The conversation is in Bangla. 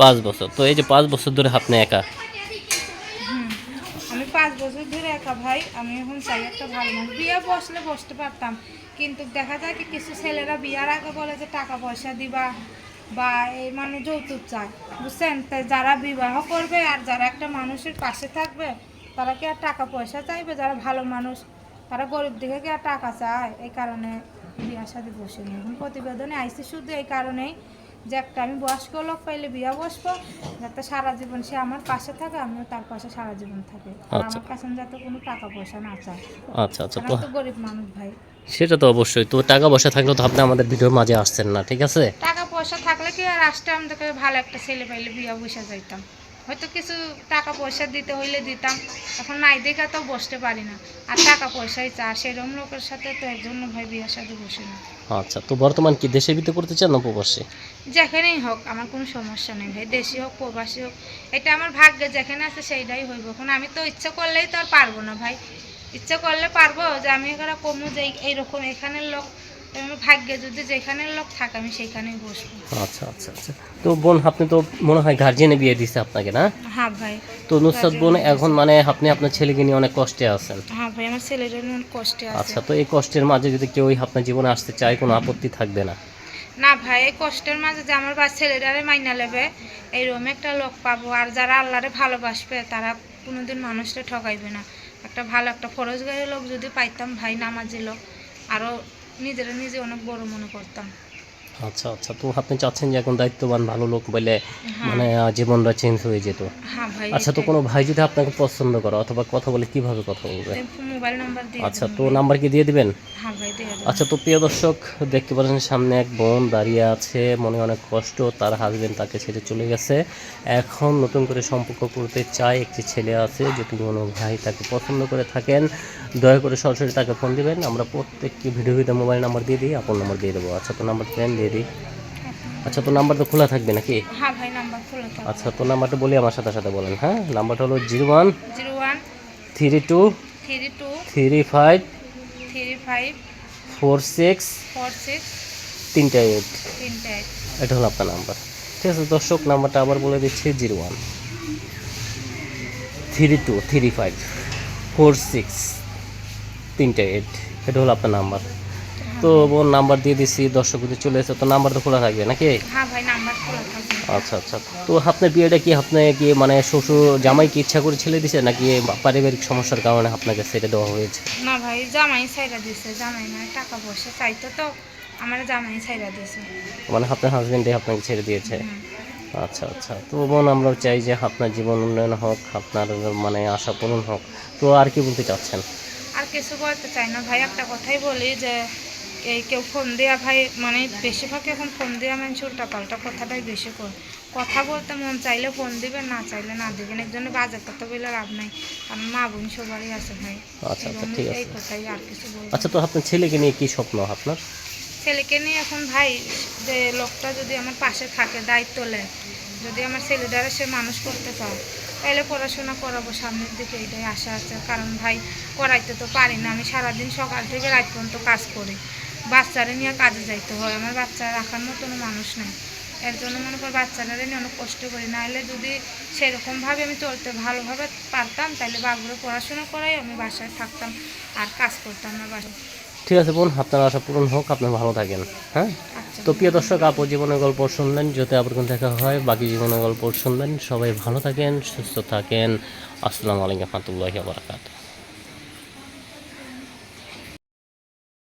পাঁচ বছর। তো এই যে পাঁচ বছর ধরে আপনি একা? আমি পাঁচ বছর ধরে একা ভাই। আমি এখন চাই একটা ভালো মানুষ। বিয়ে বসলে বসতে পারতাম। কিন্তু দেখা যায় কি কিছু ছেলেরা বিয়ার আগে বলে যে টাকা পয়সা দিবা বা এই মানে যৌতুক চায়। বুঝছেন? তাই যারা বিবাহ করবে আর যারা একটা মানুষের পাশে থাকবে, তারা কি আর টাকা পয়সা চাইবে? যারা ভালো মানুষ, তারা গরিব দিকে কি আর টাকা চায়? এই কারণে বিয়ার সাথে বসে এখন প্রতিবেদনে আইসি শুধু এই কারণেই যে একটা আমি বয়স্ক লোক পাইলে বিয়া বসবো যাতে সারা জীবন সে আমার পাশে থাকে আমিও তার পাশে সারা জীবন থাকে। আচ্ছা। আমার কাছে যাতে কোনো টাকা পয়সা না চায়। আচ্ছা আচ্ছা। তো গরিব মানুষ ভাই। সেটা তো অবশ্যই। তো টাকা পয়সা থাকলে তো আপনি আমাদের ভিডিওর মাঝে আসছেন না ঠিক আছে? টাকা পয়সা থাকলে কি আর আসতে আমাদেরকে ভালো একটা ছেলে পাইলে বিয়া বসে যাইতাম। হয়তো কিছু টাকা পয়সা দিতে হইলে দিতাম। এখন নাই দেখা তো বসতে পারি না। আর টাকা পয়সাই চা সেরকম লোকের সাথে তো এর জন্য ভাই বিয়ার সাথে বসে না। আচ্ছা তো বর্তমান কি দেশে ভিতরে করতে চান না প্রবাসে যেখানেই হোক আমার কোনো সমস্যা নেই ভাই দেশি হোক প্রবাসী হোক এটা আমার ভাগ্যে যেখানে আছে সেইটাই হইব। এখন আমি তো ইচ্ছা করলেই তো আর পারব না ভাই। ইচ্ছা করলে পারব যে আমি এখানে কমু যে এইরকম এখানের লোক ভাগ্যে যদি লোক থাকে আমি বসবো। আচ্ছা আচ্ছা আচ্ছা। তো বোন আপনি তো মনে হয় গার্জিয়ানে বিয়ে দিছে আপনাকে না? হ্যাঁ ভাই তো নুসরাত বোন এখন মানে আপনি আপনার ছেলেকে নিয়ে অনেক কষ্টে আছেন। হ্যাঁ ভাই আমার অনেক কষ্টে আছে। আচ্ছা তো এই কষ্টের মাঝে যদি কেউ আপনার জীবনে আসতে চায় কোনো আপত্তি থাকবে না? না ভাই এই কষ্টের মাঝে যে আমার বা ছেলেটারে মাইনা নেবে এইরকম একটা লোক পাবো আর যারা আল্লাহরে ভালোবাসবে তারা কোনোদিন মানুষকে ঠকাইবে না। একটা ভালো একটা ফরজগারী লোক যদি পাইতাম ভাই নামাজি লোক আরও নিজেরা নিজে অনেক বড় মনে করতাম। আচ্ছা আচ্ছা। তো আপনি চাচ্ছেন যে এখন দায়িত্ববান ভালো লোক বলে হ্যাঁ। মানে জীবনটা চেঞ্জ হয়ে যেত। হ্যাঁ আচ্ছা তো কোনো ভাই যদি আপনাকে পছন্দ করে অথবা কথা বলে কীভাবে কথা বলবে? মোবাইল নাম্বার দিয়ে আচ্ছা তো। নাম্বার কি দিয়ে দিবেন? হ্যাঁ আচ্ছা তো প্রিয় দর্শক দেখতে পাচ্ছেন সামনে এক বোন দাঁড়িয়ে আছে মনে অনেক কষ্ট তার হাজবেন্ড তাকে ছেড়ে চলে গেছে। এখন নতুন করে সম্পর্ক করতে চায় একটি ছেলে আছে যদি কোনো ভাই তাকে পছন্দ করে থাকেন। দয়া করে সরাসরি তাকে ফোন দিবেন আমরা প্রত্যেকটি ভিডিও ভিডিও মোবাইল নাম্বার দিয়ে দিই আপন নাম্বার দিয়ে দেবো। আচ্ছা তো নাম্বার প্ল্যান দিয়ে দিই। আচ্ছা তো নাম্বার তো খোলা থাকবে নাকি? হ্যাঁ ভাই নাম্বার খোলা থাকবে। আচ্ছা তো নাম্বারটা বলি আমার সাথে সাথে বলেন হ্যাঁ? নাম্বারটা হলো zero one zero one three two three two three five three five four six four six তিনটা এইট তিনটে eight। এটা হলো আপনার নাম্বার ঠিক আছে দর্শক নাম্বারটা আবার বলে দিচ্ছি zero one three two three five four six তিনটে এইট এটা হলো আপনার নাম্বার তো বোন নাম্বার দিয়ে দিচ্ছি দর্শক যদি চলে এসে তো নাম্বার তো খোলা থাকবে নাকি? হ্যাঁ ভাই নাম্বার খোলা থাকবে। আচ্ছা আচ্ছা। তো আপনার বিয়েটা কি আপনি কি মানে শ্বশুর জামাই কি ইচ্ছা করে ছেলে দিছে নাকি পারিবারিক সমস্যার কারণে আপনাকে ছেড়ে দেওয়া হয়েছে? না ভাই জামাই ছাইরা দিছে জামাই মানে টাকা পয়সা চাইতো তো আমার জামাই ছাইরা দিছে। মানে আপনার হাজবেন্ডে আপনাকে ছেড়ে দিয়েছে? আচ্ছা আচ্ছা। তো বোন আমরা চাই যে আপনার জীবন উন্নয়ন হোক আপনার মানে আশা পূরণ হোক। তো আর কি বলতে চাচ্ছেন? আর কিছু বলতে চাই না ভাই একটা কথাই বলি যে এই কেউ ফোন দেওয়া ভাই মানে বেশিরভাগ এখন ফোন দেওয়া মানে উল্টা পাল্টা কথাটাই বেশি কর। কথা বলতে মন চাইলে ফোন দিবেন না চাইলে না দিবেন। একজনে বাজার কথা বলে লাভ নাই। কারণ মা বোন সবারই আছে ভাই। আচ্ছা আচ্ছা এই কথাই আর কিছু বলব আচ্ছা তো আপনার ছেলেকে নিয়ে কি স্বপ্ন আপনার? ছেলেকে নিয়ে এখন ভাই যে লোকটা যদি আমার পাশে থাকে দায়িত্ব নেয় যদি আমার ছেলেটারে সে মানুষ করতে চায় তাহলে পড়াশোনা করাবো সামনের দিকে। এটাই আশা আছে। কারণ ভাই করাইতে তো পারি না। আমি সারাদিন সকাল থেকে রাত পর্যন্ত কাজ করি। বাচ্চারা নিয়ে কাজে যাইতে হয়। আমার বাচ্চা রাখার মতনও মানুষ নেই। এর জন্য মনে করি বাচ্চারা নিয়ে অনেক কষ্ট করি। নাহলে যদি সেরকমভাবে আমি চলতে ভালোভাবে পারতাম তাহলে বাবুরে পড়াশোনা করাই আমি বাসায় থাকতাম আর কাজ করতাম না বাসায়। ঠিক আছে বোন আপনার আশা পূরণ হোক আপনি ভালো থাকেন হ্যাঁ? আচ্ছা। তো প্রিয় দর্শক আপু জীবনের গল্প শুনলেন যদি আবার কোনো দেখা হয় বাকি জীবনের গল্প শুনলেন সবাই ভালো থাকেন সুস্থ থাকেন। আসসালামু আলাইকুম রহমতুল্লাহি বারাকাতুহ।